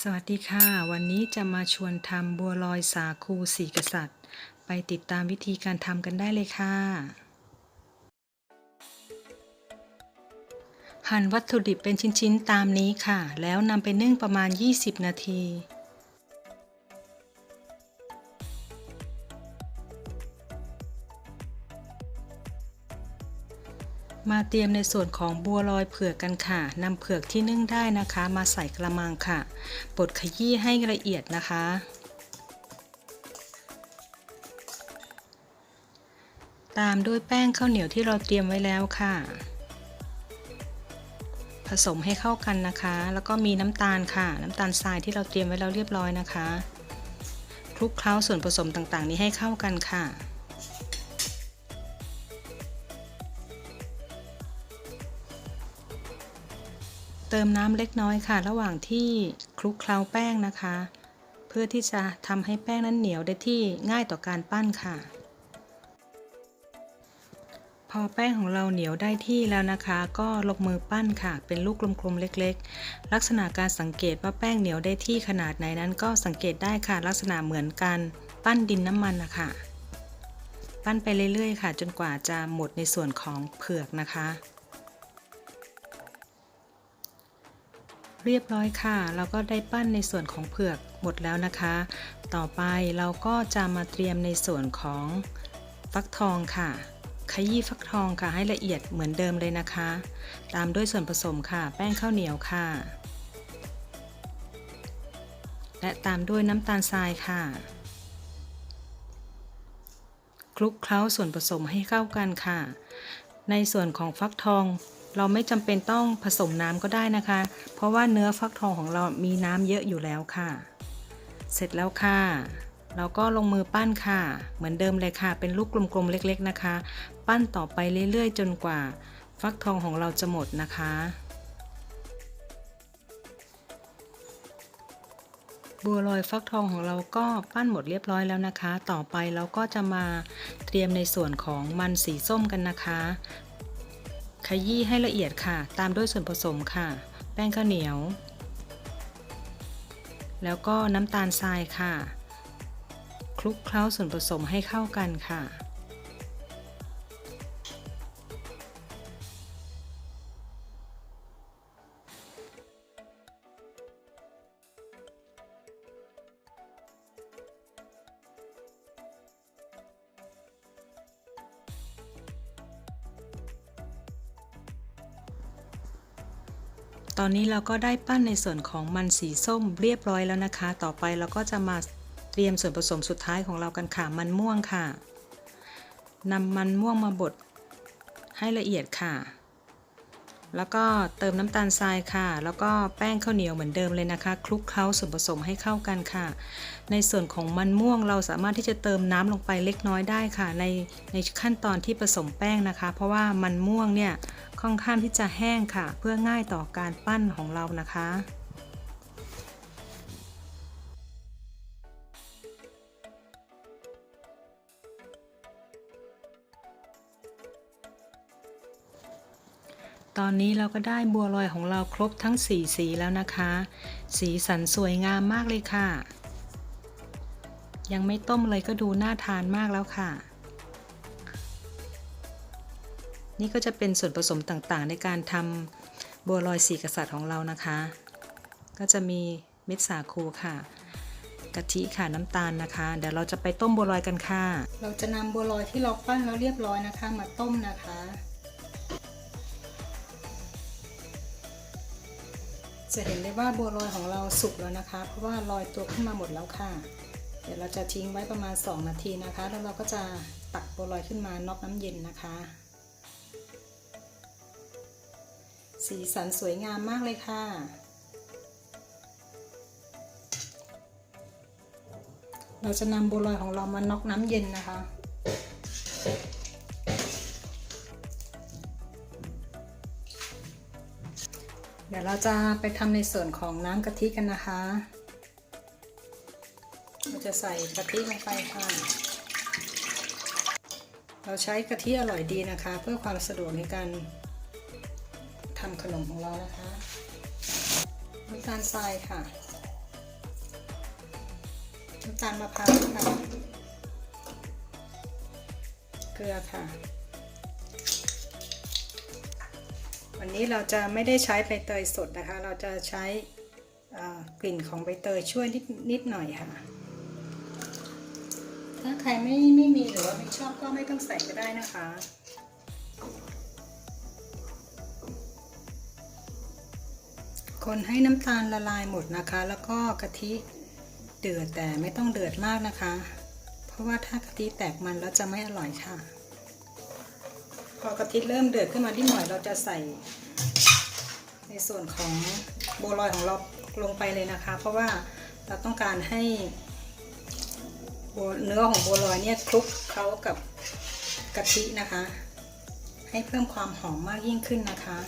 สวัสดีค่ะ วันนี้จะมาชวนทำบัวลอยสาคูสีกษัตริย์ ไปติดตามวิธีการทำกันได้เลยค่ะ หั่นวัตถุดิบเป็นชิ้นๆตามนี้ค่ะ แล้วนำไปนึ่งประมาณ 20 นาที มาเตรียมในส่วนของบัวลอยเผือกกันค่ะนำเผือกที่นึ่งได้นะคะ มาใส่กระมังค่ะบดขยี้ให้ละเอียดนะคะ ตามด้วยแป้งข้าวเหนียวที่เราเตรียมไว้แล้วค่ะ ผสมให้เข้ากันนะคะ แล้วก็มีน้ำตาลค่ะ น้ำตาลทรายที่เราเตรียมไว้แล้วเรียบร้อยนะคะคลุกเคล้าส่วนผสมต่างๆ นี้ให้เข้ากันค่ะ เติมน้ำเล็กน้อยค่ะ ระหว่างที่คลุกเคล้าแป้งนะคะ เพื่อที่จะทำให้แป้งนั้นเหนียวได้ที่ง่ายต่อการปั้นค่ะ พอแป้งของเราเหนียวได้ที่แล้วนะคะ ก็ลงมือปั้นค่ะ เป็นลูกกลมๆเล็ก ๆ ลักษณะการสังเกตว่าแป้งเหนียวได้ที่ขนาดไหนนั้น ก็สังเกตได้ค่ะ ลักษณะเหมือนการปั้นดินน้ำมันนะคะปั้นไปเรื่อยๆ ค่ะ จนกว่าจะหมดในส่วนของเผือกนะคะ เรียบร้อยค่ะ เราก็ได้ปั้นในส่วนของเผือกหมดแล้วนะคะ ต่อไปเราก็จะมาเตรียมในส่วนของฟักทองค่ะ ขยี้ฟักทองค่ะให้ละเอียดเหมือนเดิมเลยนะคะ ตามด้วยส่วนผสมค่ะ แป้งข้าวเหนียวค่ะ และตามด้วยน้ำตาลทรายค่ะ คลุกเคล้าส่วนผสมให้เข้ากันค่ะ ในส่วนของฟักทอง เราไม่จำเป็นต้องผสมน้ำก็ได้นะคะ เพราะว่าเนื้อฟักทองของเรามีน้ำเยอะอยู่แล้วค่ะ เสร็จแล้วค่ะ เราก็ลงมือปั้นค่ะ เหมือนเดิมเลยค่ะ เป็นลูกกลมๆเล็ก ๆนะคะ ปั้นต่อไปเรื่อยๆ จนกว่า ฟักทองของเราจะหมดนะคะบัวลอยฟักทองของเราก็ปั้นหมดเรียบร้อยแล้วนะคะ ต่อไปเราก็จะมาเตรียมในส่วนของมันสีส้มกันนะคะ ขยี้ให้ละเอียดค่ะ ตามด้วยส่วนผสมค่ะ แป้งข้าวเหนียว แล้วก็น้ำตาลทรายค่ะ คลุกเคล้าส่วนผสมให้เข้ากันค่ะ ตอนนี้เราก็ได้ปั้นในส่วนของมันสีส้มเรียบร้อยแล้วนะคะ ต่อไปเราก็จะมาเตรียมส่วนผสมสุดท้ายของเรากันค่ะ มันม่วงค่ะนำมันม่วงมาบดให้ละเอียดค่ะ แล้วก็เติมน้ำตาลทรายค่ะ แล้วก็แป้งข้าวเหนียวเหมือนเดิมเลยนะคะ คลุกเคล้าส่วนผสมให้เข้ากันค่ะ ในส่วนของมันม่วงเราสามารถที่จะเติมน้ำลงไปเล็กน้อยได้ค่ะ ในในขั้นตอนที่ผสมแป้งนะคะ เพราะว่ามันม่วงเนี่ย ค่อนข้างที่จะแห้งค่ะ เพื่อง่ายต่อการปั้นของเรานะคะตอนนี้เราก็ได้บัวลอยของเราครบทั้ง 4 สีแล้วนะคะ สีสันสวยงามมากเลยค่ะ ยังไม่ต้มเลยก็ดูน่าทานมากแล้วค่ะ นี่ก็จะเป็นส่วนผสมต่างๆ ในการทำบัวลอยสีกษัตริย์ของเรานะคะ ก็จะมีเม็ดสาคูค่ะกะทิค่ะน้ำตาลนะคะ เดี๋ยวเราจะไปต้มบัวลอยกันค่ะ เราจะนำบัวลอยที่เราปั้นแล้วเรียบร้อยนะคะ มาต้มนะคะ จะเห็นได้ว่าบัวลอยของเราสุกแล้วนะคะ เพราะว่าลอยตัวขึ้นมาหมดแล้วค่ะ เดี๋ยวเราจะทิ้งไว้ประมาณ 2 นาทีนะคะ แล้วเราก็จะตักบัวลอยขึ้นมานอกน้ำเย็นนะคะ สีสันสวยงามมากเลยค่ะ เราจะนำบัวลอยของเรามานอกน้ำเย็นนะคะเดี๋ยวเราจะไปทำในส่วนของน้ำกะทิกันนะคะ เราจะใส่กะทิลงไปค่ะ เราใช้กะทิอร่อยดีนะคะ เพื่อความสะดวกในการ ทำขนมของเรานะคะน้ำตาลทรายค่ะน้ำตาลมะพร้าวค่ะ เกลือค่ะ วันนี้เราจะไม่ได้ใช้ใบเตยสดนะคะ เราจะใช้กลิ่นของใบเตยช่วยนิดนิดหน่อยค่ะ ถ้าใครไม่ไม่มีหรือว่าไม่ชอบก็ไม่ต้องใส่ก็ได้นะคะ คนให้น้ำตาลละลายหมดนะคะ แล้วก็กะทิเดือดแต่ไม่ต้องเดือดมากนะคะ เพราะว่าถ้ากะทิแตกมันแล้วจะไม่อร่อยค่ะ พอกะทิเริ่มเดือดขึ้นมาที่หน่อยเราจะใส่ ในส่วนของโบลอยของเราลงไปเลยนะคะ เพราะว่าเราต้องการให้เนื้อของโบลอยเนี่ยคลุกเคล้ากับกะทินะคะ ให้เพิ่มความหอมมากยิ่งขึ้นนะคะ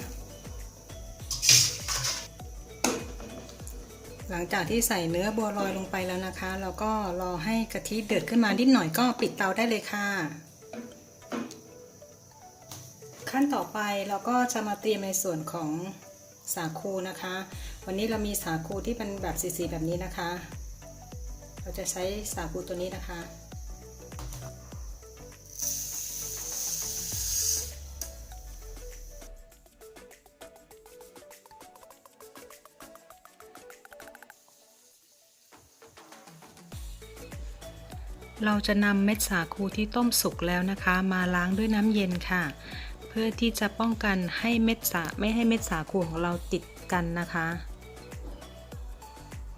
หลังจากที่ใส่เนื้อบัวลอยลงไปแล้วนะคะ เราก็รอให้กะทิเดือดขึ้นมานิดหน่อยก็ปิดเตาได้เลยค่ะ ขั้นต่อไปเราก็จะมาเตรียมในส่วนของสาคูนะคะ วันนี้เรามีสาคูที่เป็นแบบสีๆแบบนี้นะคะ เราจะใช้สาคูตัวนี้นะคะ เราจะนำเม็ดสาคูที่ต้มสุกแล้วนะคะ มาล้างด้วยน้ำเย็นค่ะ เพื่อที่จะป้องกันให้เม็ดสาไม่ให้เม็ดสาคูของเราติดกันนะคะ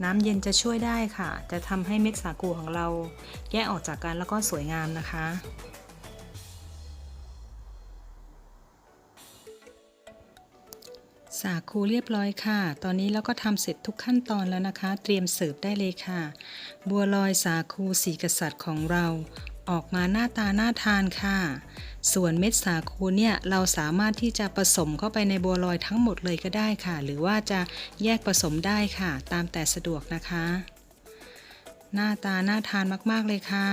น้ำเย็นจะช่วยได้ค่ะ จะทำให้เม็ดสาคูของเราแยกออกจากกันแล้วก็สวยงามนะคะ สาคูเรียบร้อยค่ะ ตอนนี้เราก็ทำเสร็จทุกขั้นตอนแล้วนะคะ เตรียมเสิร์ฟได้เลยค่ะ บัวลอยสาคูสีกษัตริย์ของเรา ออกมาหน้าตาน่าทานค่ะ ส่วนเม็ดสาคูเนี่ยเราสามารถที่จะผสมเข้าไปในบัวลอยทั้งหมดเลยก็ได้ค่ะ หรือว่าจะแยกผสมได้ค่ะ ตามแต่สะดวกนะคะ หน้าตาน่าทานมากๆเลยค่ะ